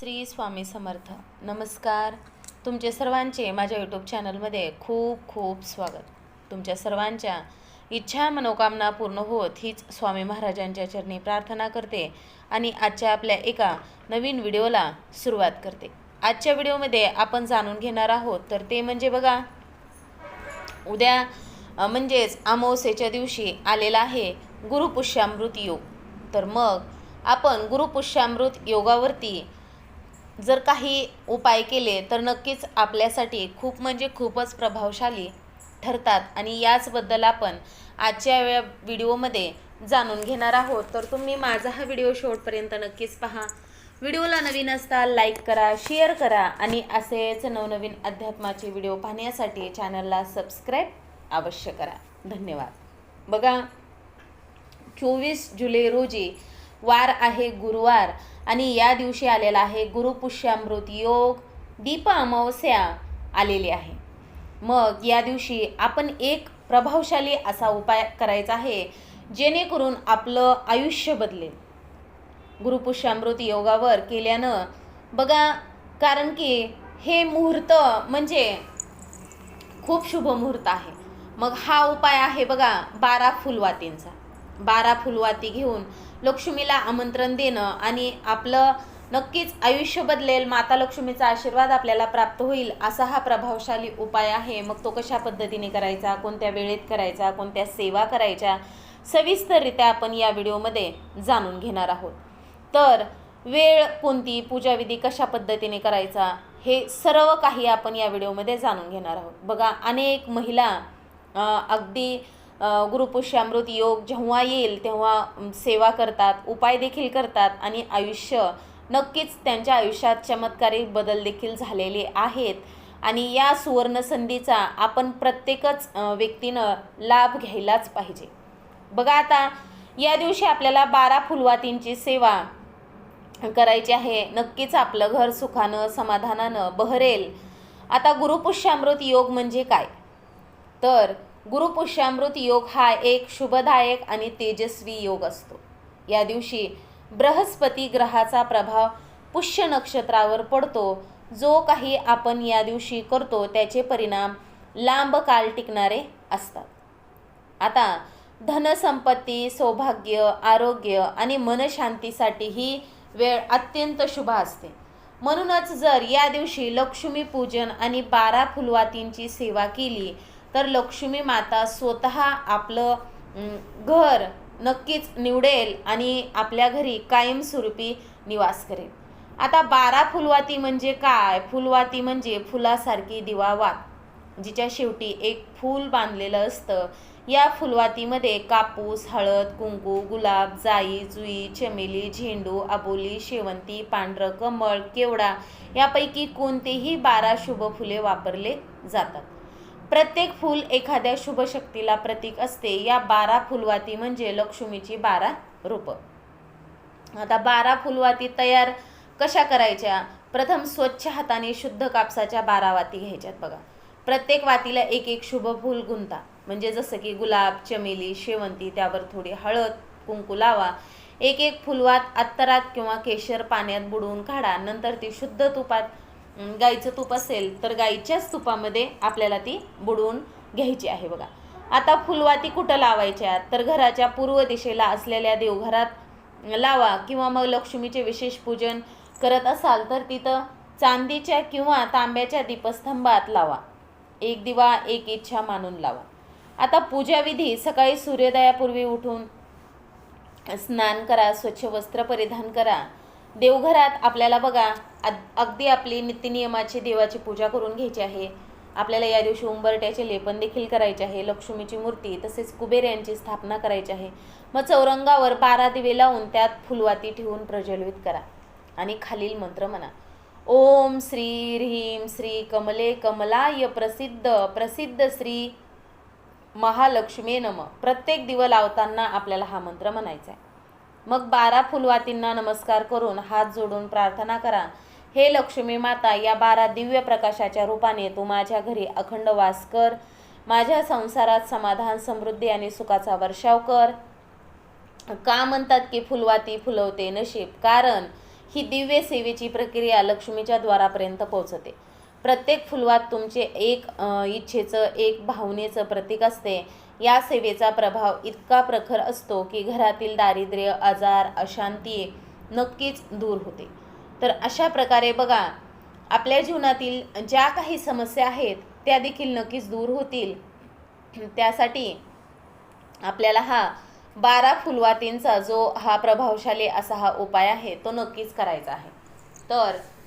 श्री स्वामी समर्थ. नमस्कार. तुमचे सर्वांचे माझ्या यूट्यूब चॅनलमध्ये खूप खूप स्वागत. तुमच्या सर्वांच्या इच्छा मनोकामना पूर्ण होत हीच स्वामी महाराजांच्या चरणी प्रार्थना करते आणि आजच्या आपल्या एका नवीन व्हिडिओला सुरुवात करते. आजच्या व्हिडिओमध्ये आपण जाणून घेणार आहोत तर ते म्हणजे बघा उद्या म्हणजेच अमावस्येच्या दिवशी आलेला आहे गुरुपुष्यामृत योग. तर मग आपण गुरुपुष्यामृत योगावरती जर काही उपाय केले तर नक्कीच आपल्यासाठी खूप म्हणजे खूपच प्रभावशाली ठरतात. आणि याचबद्दल आपण आजच्या या व्हिडिओमध्ये जाणून घेणार आहोत. तर तुम्ही माझा हा व्हिडिओ शेवटपर्यंत नक्कीच पहा. व्हिडिओला नवीन असता लाईक करा शेअर करा आणि असेच नवनवीन अध्यात्माचे व्हिडिओ पाहण्यासाठी चॅनलला सबस्क्राईब अवश्य करा. धन्यवाद. बघा चोवीस जुलै रोजी वार आहे गुरुवार. आणि या दिवशी आलेला आहे गुरुपुष्यामृत योग दीप अमावस्या आलेली आहे. मग या दिवशी आपण एक प्रभावशाली असा उपाय करायचा आहे जेणेकरून आपलं आयुष्य बदलेल. गुरुपुष्यामृत योगावर केल्यानं बघा कारण की हे मुहूर्त म्हणजे खूप शुभ मुहूर्त आहे. मग हा उपाय आहे बघा बारा फुलवातींचा. बारा फुलवाती घेऊन लक्ष्मीला आमंत्रण देणं आणि आपलं नक्कीच आयुष्य बदलेल माता लक्ष्मीचा आशीर्वाद आपल्याला प्राप्त होईल असा हा प्रभावशाली उपाय आहे. मग तो कशा पद्धतीने करायचा कोणत्या वेळेत करायचा कोणत्या सेवा करायच्या सविस्तररित्या आपण या व्हिडिओमध्ये जाणून घेणार आहोत. तर वेळ कोणती पूजाविधी कशा पद्धतीने करायचा हे सर्व काही आपण या व्हिडिओमध्ये जाणून घेणार आहोत. बघा अनेक महिला अगदी गुरुपुष्यामृत योग जेव्हा येईल तेव्हा सेवा करतात उपाय देखील करतात आणि आयुष्य नक्कीच त्यांच्या आयुष्यात चमत्कारी बदल देखील झालेले आहेत. आणि या सुवर्ण संधीचा आपण प्रत्येकच व्यक्तीनं लाभ घ्यायलाच पाहिजे. बघा आता या दिवशी आपल्याला बारा फुलवातींची सेवा करायची आहे. नक्कीच आपलं घर सुखानं समाधानानं बहरेल. आता गुरुपुष्यामृत योग म्हणजे काय? तर गुरुपुष्यामृत योग हा एक शुभदायक आणि तेजस्वी योग असतो. या दिवशी बृहस्पती ग्रहाचा प्रभाव पुष्य नक्षत्रावर पडतो. जो काही आपण या दिवशी करतो त्याचे परिणाम लांब काळ टिकणारे असतात. आता धनसंपत्ती सौभाग्य आरोग्य आणि मनशांतीसाठी ही वेळ अत्यंत शुभ असते. म्हणूनच जर या दिवशी लक्ष्मीपूजन आणि बारा फुलवातींची सेवा केली तर लक्ष्मी माता स्वतः आपलं घर नक्कीच निवडेल आणि आपल्या घरी कायमस्वरूपी निवास करेल. आता बारा फुलवाती म्हणजे काय? फुलवाती म्हणजे फुलासारखी दिवावात जिच्या शेवटी एक फूल बांधलेलं असतं. या फुलवातीमध्ये कापूस हळद कुंकू गुलाब जाई जुई चमेली झेंडू अबोली शेवंती पांढरं कमळ केवडा यापैकी कोणतेही बारा शुभ फुले वापरले जातात. प्रत्येक फूल एखाद्या शुभ शक्तीला प्रतीक असते. या बारा फुलवाती म्हणजे लक्ष्मीची बारा रूपं. आता बारा फुलवाती तयार कशा करायच्या? प्रथम स्वच्छ हाताने शुद्ध कापसाच्या बारा वाती घ्यायच्यात बघा. प्रत्येक वातीला एक एक शुभ फूल गुंता. म्हणजे जसं की गुलाब चमेली शेवंती त्यावर थोडी हळद कुंकू लावा. एक एक फुलवात अत्तरात किंवा केशर पाण्यात बुडवून काढा. नंतर ती शुद्ध तुपात गाईचं तूप असेल तर गाईच्याच तुपामध्ये आपल्याला ती बुडवून घ्यायची आहे बघा. आता फुलवाती कुठं लावायच्या? तर घराच्या पूर्व दिशेला असलेल्या देवघरात लावा किंवा मग लक्ष्मीचे विशेष पूजन करत असाल तर तिथं चांदीच्या किंवा तांब्याच्या दीपस्तंभात लावा. एक दिवा एक इच्छा मानून लावा. आता पूजाविधी सकाळी सूर्योदयापूर्वी उठून स्नान करा स्वच्छ वस्त्र परिधान करा. देवघरात आपल्याला बघा अगदी आपली नित्यनियमाची देवाची पूजा करून घ्यायची आहे. आपल्याला या दिवशी उंबरट्याचे लेपन देखील करायचे आहे लक्ष्मीची मूर्ती तसेच कुबेर यांची स्थापना करायची आहे. मग चौरंगावर बारा दिवे लावून त्यात फुलवाती ठेवून प्रज्वलित करा आणि खालील मंत्र म्हणा. ओम श्री ह्रीम श्री कमले कमलाय प्रसिद्ध प्रसिद्ध श्री महालक्ष्मी नम. प्रत्येक दिवं लावताना आपल्याला हा मंत्र म्हणायचा आहे. मग बारा फुलवातींना नमस्कार करून हात जोडून प्रार्थना करा. हे लक्ष्मी माता या बारा दिव्य प्रकाशाच्या रूपाने तू माझ्या घरी अखंड वास कर. माझ्या संसारात समाधान समृद्धी आणि सुखाचा वर्षाव कर. का म्हणतात की फुलवाती फुलवते नशीब? कारण ही दिव्य सेवेची प्रक्रिया लक्ष्मीच्या द्वारापर्यंत पोहोचते. प्रत्येक फुलवात तुमचे एक इच्छेचं एक भावनेचं प्रतीक असते. या सेवेचा प्रभाव इतका प्रखर असतो की घरातील दारिद्र्य आजार अशांती नक्कीच दूर होते. तर अशा प्रकारे बघा आपल्या जीवनातील ज्या काही समस्या आहेत त्या देखील नक्कीच दूर होतील. त्यासाठी आपल्याला हा बारा फुलवातींचा जो हा प्रभावशाली असा हा उपाय आहे तो नक्कीच करायचा आहे. तर